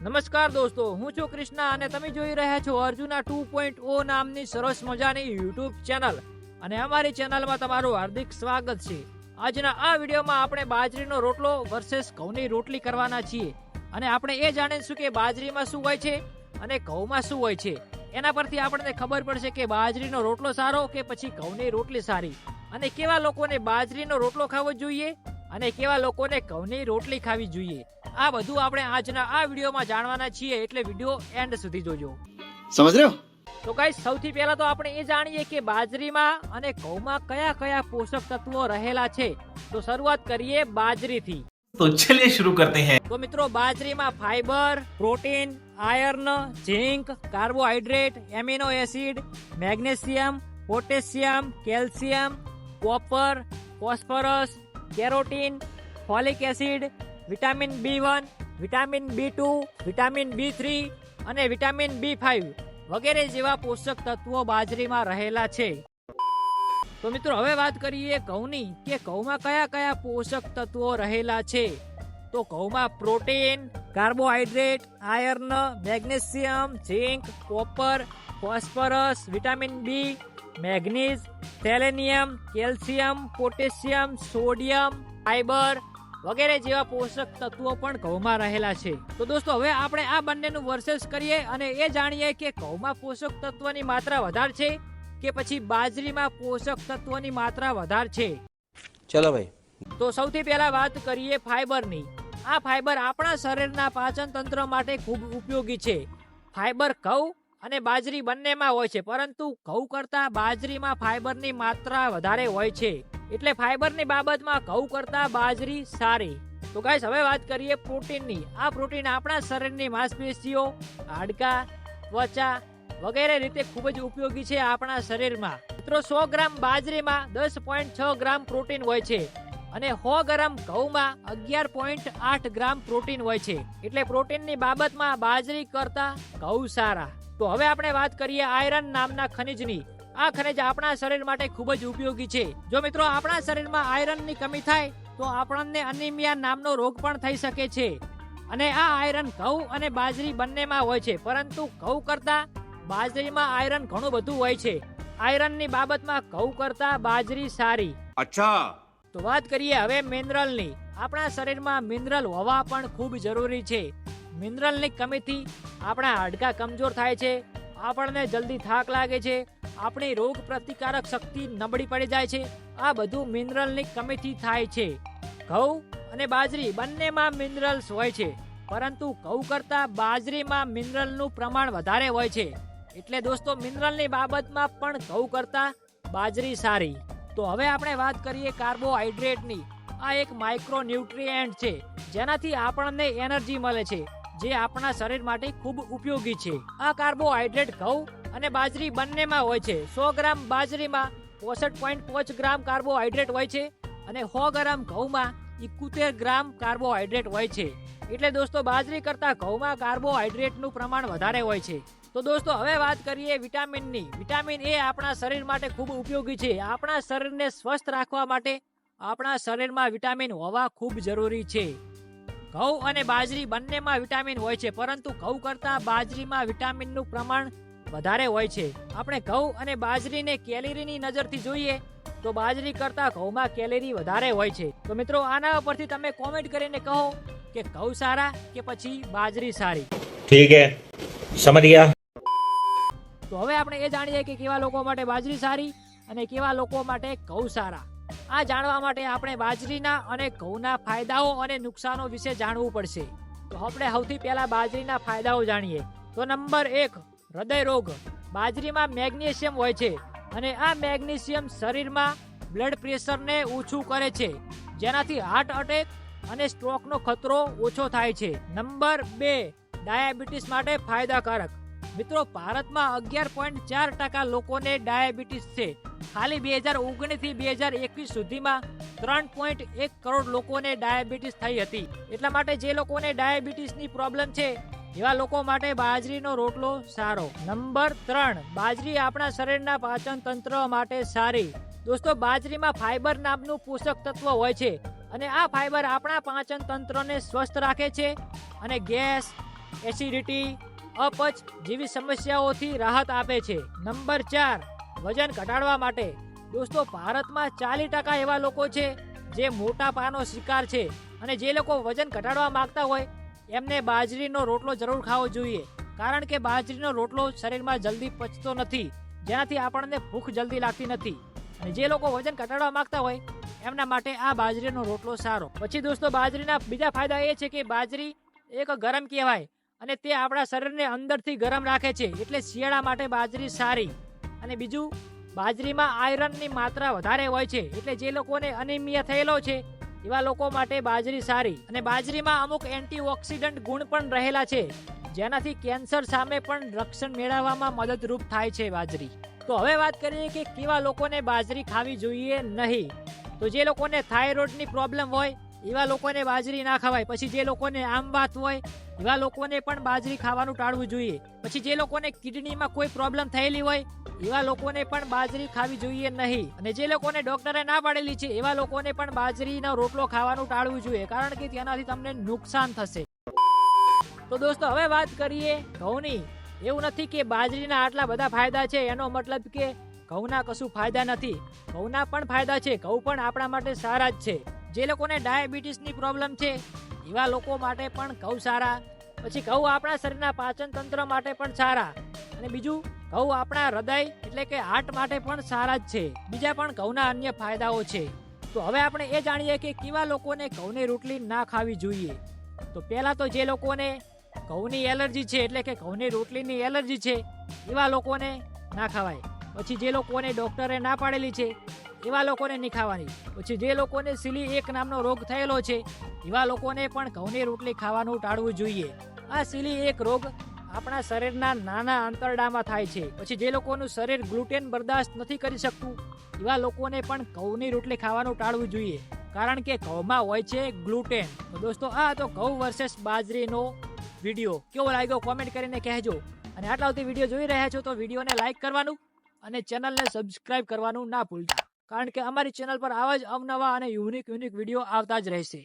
નમસ્કાર દોસ્તો, હું છું કૃષ્ણા અને તમે જોઈ રહ્યા છો અર્જુના ટુ પોઈન્ટ ઓ નામની સરસ મજાની યુટ્યુબ ચેનલ. અને અમારી ચેનલમાં તમારું હાર્દિક સ્વાગત છે. આજના આ વિડીયોમાં આપણે બાજરીનો રોટલો વર્સેસ ઘઉંની રોટલી કરવાના છીએ. અને આપણે એ જાણીશું કે બાજરીમાં શું હોય છે અને ઘઉંમાં શું હોય છે. એના પરથી આપણને ખબર પડશે કે બાજરીનો રોટલો સારો કે પછી ઘઉંની રોટલી સારી. અને કેવા લોકોને બાજરીનો રોટલો ખાવો જોઈએ? અને કેવા લોકોને ઘઉંની રોટલી ખાવી જોઈએ? આ બધું આપણે આજના આ વિડીયોમાં જાણવાના છીએ એટલે વીડિયો એન્ડ સુધી જોજો. સમજ તો ગાઈસ સૌથી પહેલા તો આપણે એ જાણીએ કે બાજરીમાં અને ઘઉંમાં કયા કયા પોષક તત્વો રહેલા છે. તો શરૂઆત કરીએ બાજરીથી. તો ચલિએ શરૂ કરતે હૈ. તો મિત્રો બાજરીમાં fibre protein iron zinc carbohydrate amino acid magnesium potassium calcium copper phosphorus carotene folic acid vitamin B one, vitamin B two, vitamin B three અને વિટામિન બી ફાઇવ વગેરે જેવા પોષક તત્વો બાજરીમાં રહેલા છે. તો મિત્રો, હવે વાત કરીએ ઘઉંની કે ઘઉંમાં કયા કયા પોષક તત્વો રહેલા છે? તો ઘઉંમાં protein, carbohydrate, iron, magnesium, zinc, copper, phosphorus, vitamin B, manganese, selenium, calcium, potassium, sodium, fibre વગેરે જેવા પોષક તત્વો પણ ઘઉંમાં રહેલા છે. તો દોસ્તો હવે આપણે આ બંનેનું વર્સેસ કરીએ અને એ જાણીએ કે ઘઉંમાં પોષક તત્વની માત્રા વધારે છે કે પછી બાજરીમાં પોષક તત્વોની માત્રા વધારે છે? ચલો ભાઈ. તો સૌથી પહેલા વાત કરીએ ફાઈબરની. આ ફાઈબર આપણા શરીરના પાચન તંત્ર માટે ખૂબ ઉપયોગી છે. ફાઈબર ઘઉં અને બાજરી બંનેમાં હોય છે પરંતુ ઘઉં કરતાં બાજરીમાં ફાઈબરની માત્રા વધારે હોય છે. એટલે ફાઈબરની બાબતમાં ઘઉં કરતાં બાજરી સારી. તો ગાઈસ, હવે વાત કરીએ પ્રોટીનની. આ પ્રોટીન આપણા શરીરની માંસપેશીઓ, હાડકાં, ત્વચા વગેરે રીતે ખૂબ જ ઉપયોગી છે આપણા શરીરમાં. મિત્રો, સો ગ્રામ બાજરીમાં દસ પોઈન્ટ છ ગ્રામ પ્રોટીન હોય છે અને સો ગ્રામ ઘઉંમાં અગિયાર પોઈન્ટ આઠ ગ્રામ પ્રોટીન હોય છે. એટલે પ્રોટીનની બાબતમાં બાજરી કરતા ઘઉં સારા. તો હવે આપણે વાત કરીએ આયરન નામના ખનિજની. આ ખનિજ આપણા શરીર માટે ખૂબ જ ઉપયોગી છે. જો મિત્રો આપણા શરીરમાં આયરનની કમી થાય તો આપણને અનિમિયા નામનો રોગ પણ થઈ શકે છે. અને આ આયરન ઘઉં અને બાજરી બંનેમાં હોય છે પરંતુ ઘઉં કરતા બાજરીમાં આયરન ઘણું બધું હોય છે. આયરનની બાબતમાં ઘઉં કરતા બાજરી સારી. અચ્છા. તો વાત કરીએ હવે મિનરલની. આપણા શરીરમાં મિનરલ હોવા પણ ખૂબ જરૂરી છે. મિનરલની કમીથી આપણા હાડકાં કમજોર થાય છે આપણને જલ્દી થાક લાગે છે આપણી રોગ પ્રતિકારક શક્તિ નબળી પડી જાય છે. આ બધું મિનરલની કમીથી થાય છે. ઘઉં અને બાજરી બંનેમાં મિનરલ્સ હોય છે. પરંતુ ઘઉં કરતાં બાજરીમાં મિનરલનું પ્રમાણ વધારે હોય છે. એટલે દોસ્તો, મિનરલની બાબતમાં પણ ઘઉં કરતાં બાજરી સારી. તો હવે આપણે વાત કરીએ કાર્બોહાઈડ્રેટની. આ એક માઇક્રો ન્યુટ્રિયન્ટ છે, જેનાથી આપણને એનર્જી મળે છે, જે આપણા શરીર માટે ખૂબ ઉપયોગી છે. આ કાર્બોહાઈડ્રેટ ઘઉં અને બાજરી બંનેમાં હોય છે. સો ગ્રામ બાજરીમાં પોસઠ પોઈન્ટ પાંચ ગ્રામ કાર્બોહાઈડ્રેટ હોય છે અને સો ગ્રામ ઘઉંમાં ઇકોતેર ગ્રામ કાર્બોહાઈડ્રેટ હોય છે. એટલે દોસ્તો, બાજરી કરતાં ઘઉંમાં કાર્બોહાઈડ્રેટનું પ્રમાણ વધારે હોય છે. તો દોસ્તો, હવે વાત કરીએ વિટામિનની. વિટામિન એ આપણા શરીર માટે ખૂબ ઉપયોગી છે. આપણા શરીરને સ્વસ્થ રાખવા માટે આપણા શરીરમાં વિટામિન હોવા ખૂબ જરૂરી છે. ઘઉં અને બાજરી બંનેમાં વિટામિન હોય છે, પરંતુ ઘઉં કરતાં બાજરીમાં વિટામિનનું પ્રમાણ વધારે હોય છે. આપણે ઘઉં અને બાજરીને કેલેરીની નજરથી જોઈએ તો બાજરી કરતાં ઘઉંમાં કેલેરી વધારે હોય છે. તો મિત્રો આના પરથી તમે કોમેન્ટ કરીને કહો કે ઘઉં સારા કે પછી બાજરી સારી? ઠીક હે. સમજ ગયા? તો હવે આપણે એ જાણીએ કે કેવા લોકો માટે બાજરી સારી અને કેવા લોકો માટે ઘઉં સારા. આ જાણવા માટે આપણે બાજરીના અને ઘઉંના ફાયદાઓ અને નુકસાનો વિશે જાણવું પડશે. તો આપણે સૌથી પહેલા બાજરીના ફાયદાઓ જાણીએ. તો નંબર એક હૃદય રોગ બાજરીમાં મેગ્નેશિયમ હોય છે અને આ મેગ્નેશિયમ શરીરમાં બ્લડ પ્રેશરને ઓછું કરે છે. જેનાથી હાર્ટ અટેક અને સ્ટ્રોકનો ખતરો ઓછો થાય છે. નંબર બે, ડાયાબિટીસ માટે ફાયદાકારક. મિત્રો, ભારતમાં અગિયાર પોઈન્ટ ચાર ટકા લોકોને ડાયાબિટીસ છે. ખાલી બે હજાર ઓગણીસથી બે હજાર એકવીસ સુધીમાં ત્રણ પોઈન્ટ એક કરોડ લોકોને ડાયાબિટીસ થઈ હતી. એટલા માટે જે લોકોને ડાયાબિટીસની પ્રોબ્લેમ છે એવા લોકો માટે બાજરીનો રોટલો સારો. નંબર ત્રણ, બાજરી આપણા શરીરના પાચન તંત્ર માટે સારી. દોસ્તો, બાજરીમાં ફાઈબર નામનું પોષક તત્વ હોય છે અને આ ફાઈબર આપણા પાચન તંત્રને સ્વસ્થ રાખે છે અને ગેસ, એસિડિટી, અપચ જેવી સમસ્યાઓથી રાહત આપે છે. નંબર ચાર, વજન ઘટાડવા માટે. દોસ્તો, ભારતમાં ચાલીસ ટકા એવા લોકો છે જે મોટાપાનો શિકાર છે અને જે લોકો વજન ઘટાડવા માંગતા હોય એમને બાજરીનો રોટલો જરૂર ખાવો જોઈએ, કારણ કે બાજરીનો રોટલો શરીરમાં જલ્દી પચતો નથી જેનાથી આપણને ભૂખ જલ્દી લાગતી નથી. અને જે લોકો વજન ઘટાડવા માંગતા હોય, એમના માટે આ બાજરીનો રોટલો સારો. પછી દોસ્તો, બાજરીના બીજા ફાયદા એ છે કે બાજરી એક ગરમ કહેવાય અને તે આપણા શરીરને અંદરથી ગરમ રાખે છે, એટલે શિયાળા માટે બાજરી સારી. અને બીજું, બાજરીમાં આયરનની માત્રા વધારે હોય છે, એટલે જે લોકોને અનિમિયા થયેલો છે એવા લોકો માટે બાજરી સારી. અને બાજરીમાં અમુક એન્ટીઓક્સિડન્ટ ગુણ પણ રહેલા છે, જેનાથી કેન્સર સામે પણ રક્ષણ મેળવવામાં મદદરૂપ થાય છે બાજરી. તો હવે વાત કરીએ કે કેવા લોકોને બાજરી ખાવી જોઈએ નહીં. તો જે લોકોને થાઇરોઇડની પ્રોબ્લેમ હોય, એવા લોકોને બાજરી ના ખવાય. પછી જે લોકોને આમ વાત હોય એવા લોકોને પણ બાજરી ખાવાનું ટાળવું જોઈએ. પછી જે લોકોને કિડનીમાં કોઈ પ્રોબ્લેમ થયેલી હોય, એવા લોકોને પણ બાજરી ખાવી જોઈએ નહીં. અને જે લોકોને ડોક્ટરે ના પાડેલી છે, એવા લોકોને પણ બાજરીનો રોટલો ખાવાનું ટાળવું જોઈએ, કારણ કે તેનાથી તમને નુકસાન થશે. તો દોસ્તો, હવે વાત કરીએ ઘઉંની. એવું નથી કે બાજરીના આટલા બધા ફાયદા છે, એનો મતલબ કે ઘઉંના કશું ફાયદા નથી. ઘઉંના પણ ફાયદા છે, ઘઉં પણ આપણા માટે સારા જ છે. જે લોકોને ડાયાબિટીસની પ્રોબ્લેમ છે એવા લોકો માટે પણ ઘઉં સારા, પછી ઘઉં આપણા શરીરના પાચન તંત્ર માટે પણ સારા, અને બીજું, ઘઉં આપણા હૃદય એટલે કે હાર્ટ માટે પણ સારા જ છે. બીજા પણ ઘઉંના અન્ય ફાયદાઓ છે. તો હવે આપણે એ જાણીએ કે કેવા લોકોને ઘઉંની રોટલી ના ખાવી જોઈએ. તો પહેલાં તો જે લોકોને ઘઉંની એલર્જી છે, એટલે કે ઘઉંની રોટલીની એલર્જી છે, એવા લોકોને ના ખવાય. પછી જે લોકોને ડૉક્ટરે ના પાડેલી છે એવા લોકોને નહીં ખાવાની. પછી જે લોકોને સિલી એક નામનો રોગ થયેલો છે, એવા લોકોને પણ ઘઉંની રોટલી ખાવાનું ટાળવું જોઈએ. આ સિલી એક રોગ આપણા શરીરના નાના આંતરડામાં થાય છે. પછી જે લોકોનું શરીર ગ્લુટેન બરદાસ્ત નથી કરી શકતું, એવા લોકોને પણ ઘઉંની રોટલી ખાવાનું ટાળવું જોઈએ. કારણ કે ઘઉંમાં હોય છે ગ્લુટેન. તો દોસ્તો, આ તો ઘઉં વર્સેસ બાજરીનો વીડિયો. કેવો લાગ્યો કોમેન્ટ કરીને કહેજો. અને આટલા સુધી વીડિયો જોઈ રહ્યા છો તો વિડીયોને લાઇક કરવાનું અને ચેનલને સબસ્ક્રાઇબ કરવાનું ના ભૂલતા. કારણ કે અમારી ચેનલ પર આવા જ અવનવા અને યુનિક યુનિક વીડિયો આવતા જ રહેશે.